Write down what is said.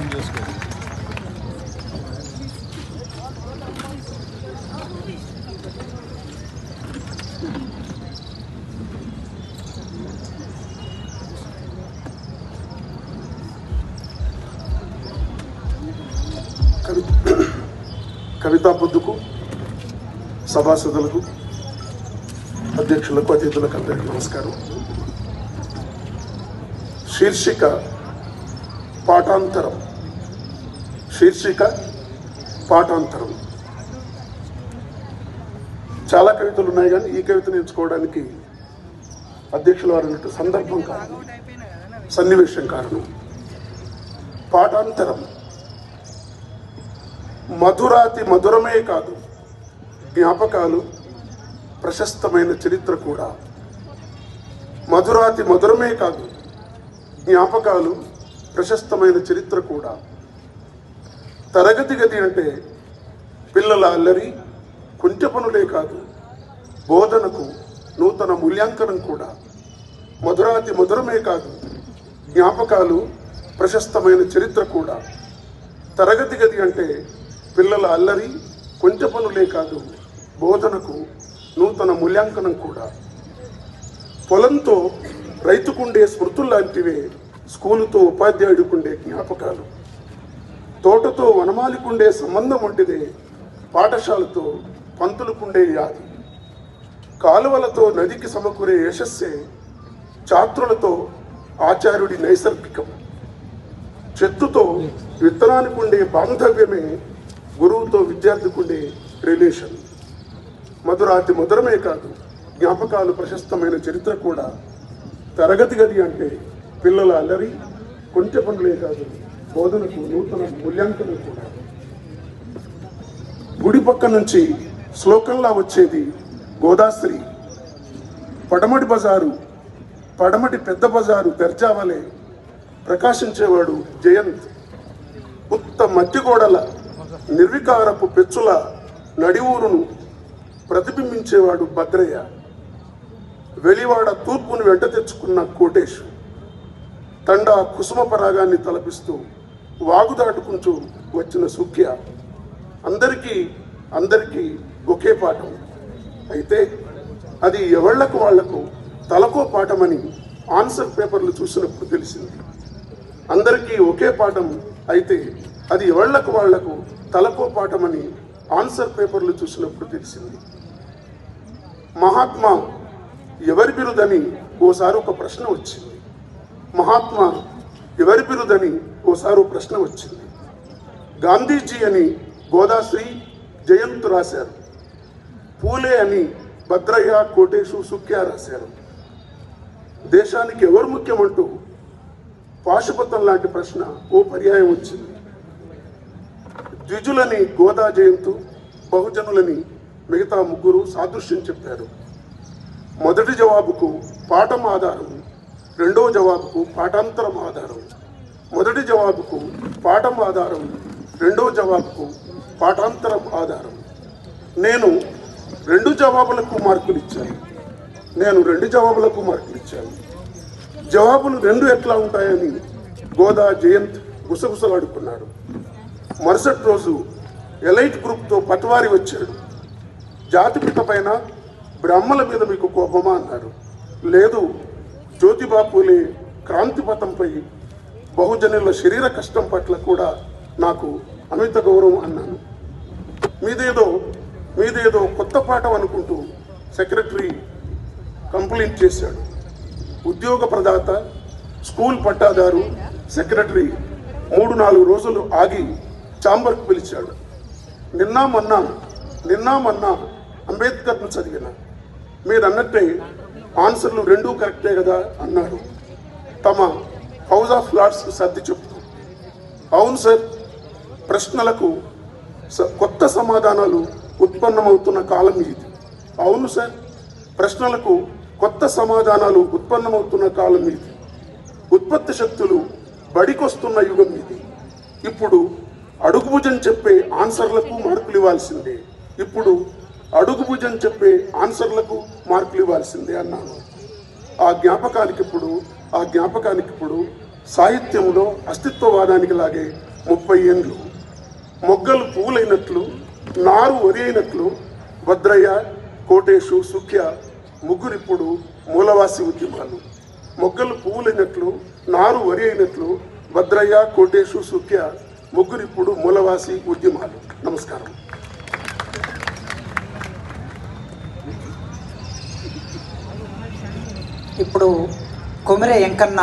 అర్థం చేసుకో కవితా పొద్దుకు సభాసదులకు అధ్యక్షులకు అతిథులకు అందరికీ నమస్కారం. శీర్షిక పాఠాంతరం. శీర్షిక పాఠాంతరం. చాలా కవితలు ఉన్నాయి కానీ ఈ కవితను ఎంచుకోవడానికి అధ్యక్షుల వారు అన్నట్టు సందర్భం కారణం సన్నివేశం కారణం. పాఠాంతరం. మధురాతి మధురమే కాదు జ్ఞాపకాలు ప్రశస్తమైన చరిత్ర కూడా. మధురాతి మధురమే కాదు జ్ఞాపకాలు ప్రశస్తమైన చరిత్ర కూడా. తరగతి గది అంటే పిల్లల అల్లరి కుంచె పనులే కాదు బోధనకు నూతన మూల్యాంకనం కూడా. మధురాతి మధురమే కాదు జ్ఞాపకాలు ప్రశస్తమైన చరిత్ర కూడా. తరగతి గది అంటే పిల్లల అల్లరి కొంచె పనులే కాదు బోధనకు నూతన మూల్యాంకనం కూడా. పొలంతో రైతుకుండే స్మృతుల్లాంటివే స్కూలుతో ఉపాధ్యాయుడికుండే జ్ఞాపకాలు. తోటతో వనమాలికుండే సంబంధం వంటిదే పాఠశాలతో పంతులుకుండే యాది కాలువలతో నదికి సమకూరే యశస్సే ఛాత్రులతో ఆచార్యుడి నైసర్గికం. చెట్టుతో విత్తనానికి ఉండే బాంధవ్యమే గురువుతో విద్యార్థికి ఉండే రిలేషన్. మధురాతి మధురమే కాదు జ్ఞాపకాలు ప్రశస్తమైన చరిత్ర కూడా. తరగతి గది అంటే పిల్లల అల్లరి కొంచె పనులే కాదు. బోధనకు నూతన మూల్యాంకనం కూడా. గుడి పక్క నుంచి శ్లోకంలా వచ్చేది గోదాశ్రీ. పడమటి బజారు పడమటి పెద్ద బజారు దర్జావలే ప్రకాశించేవాడు జయంత్. ఉత్త మధ్యగోడల నిర్వికారపు పెచ్చుల నడివూరును ప్రతిబింబించేవాడు భద్రయ్య. వెలివాడ తూర్పును వెంట తెచ్చుకున్న కోటేష్ తండా కుసుమ పరాగాన్ని తలపిస్తూ వాగు దాటుకుంటూ వచ్చిన సుఖ్య అందరికీ అందరికీ ఒకే పాఠం. అయితే అది ఎవళ్ళకు వాళ్ళకు తలకో పాఠమని ఆన్సర్ పేపర్లు చూసినప్పుడు తెలిసింది. అందరికీ ఒకే పాఠం అయితే అది ఎవళ్ళకు వాళ్ళకు తలకో పాఠమని ఆన్సర్ పేపర్లు చూసినప్పుడు తెలిసింది. మహాత్మా ఎవరి బిరుదని ఓసారి ఒక ప్రశ్న వచ్చింది. మహాత్మా ఎవరి బిరుదని ఓసారి ప్రశ్న వచ్చింది. గాంధీజీ అని గోదాశ్రీ జయంత్ రాశారు. పూలే అని భద్రయ్య కోటేశు సుఖ్య రాశారు. దేశానికి ఎవరు ముఖ్యమంటూ పాశుపతం లాంటి ప్రశ్న ఓ పర్యాయం వచ్చింది. ద్విజులని గోదా జయంతు బహుజనులని మిగతా ముగ్గురు సాదృశ్యం చెప్పారు. మొదటి జవాబుకు పాఠం ఆధారం రెండవ జవాబుకు పాఠాంతరం ఆధారం. మొదటి జవాబుకు పాఠం ఆధారం రెండవ జవాబుకు పాఠాంతరం ఆధారం. నేను రెండు జవాబులకు మార్కులు ఇచ్చాను నేను రెండు జవాబులకు మార్కులు ఇచ్చాను జవాబులు రెండు ఎట్లా ఉంటాయని గోదా జయంత్ గుసగుసలాడుకున్నాడు. మరుసటి రోజు ఎలైట్ గ్రూప్తో పట్వారి వచ్చాడు. జాతిపిత పైన బ్రాహ్మల మీద మీకు కోపమా? అన్నాడు. లేదు జ్యోతిబా పూలే బహుజనుల శరీర కష్టం పట్ల కూడా నాకు అమిత గౌరవం అన్నాను. మీదేదో మీదేదో కొత్త పాఠం అనుకుంటూ సెక్రటరీ కంప్లైంట్ చేశాడు. ఉద్యోగ ప్రదాత స్కూల్ పట్టాదారు సెక్రటరీ మూడు నాలుగు రోజులు ఆగి చాంబర్కు పిలిచాడు. నిన్న మొన్న నిన్న మొన్న అంబేద్కర్ను చదివిన. మీరు అన్నట్టే ఆన్సర్లు రెండూ కరెక్టే కదా అన్నాడు తమ హౌస్ ఆఫ్ లార్డ్స్ సర్ది చెప్తూ అవును సార్ ప్రశ్నలకు స- కొత్త సమాధానాలు ఉత్పన్నమవుతున్న కాలం ఇది. అవును సార్ ప్రశ్నలకు కొత్త సమాధానాలు ఉత్పన్నమవుతున్న కాలం ఇది. ఉత్పత్తి శక్తులు బడికొస్తున్న యుగం ఇది. ఇప్పుడు అడుగుభుజం చెప్పే ఆన్సర్లకు మార్కులు ఇవ్వాల్సిందే ఇప్పుడు అడుగు భుజం చెప్పే ఆన్సర్లకు మార్కులు ఇవ్వాల్సిందే అన్నాను. ఆ జ్ఞాపకానికి ఇప్పుడు ఆ జ్ఞాపకానికి ఇప్పుడు సాహిత్యంలో అస్తిత్వవాదానికి లాగే ముప్పై ఏండ్లు మొగ్గలు పువ్వులైనట్లు నారు వరి అయినట్లు భద్రయ్య కోటేశు సుఖ్య ముగ్గురిప్పుడు మూలవాసి ఉద్యమాలు. మొగ్గలు పువ్వులైనట్లు నారు వరి అయినట్లు భద్రయ్య కోటేశు సుఖ్య ముగ్గురిప్పుడు మూలవాసి ఉద్యమాలు. నమస్కారం. ఇప్పుడు కొమిరే వెంకన్న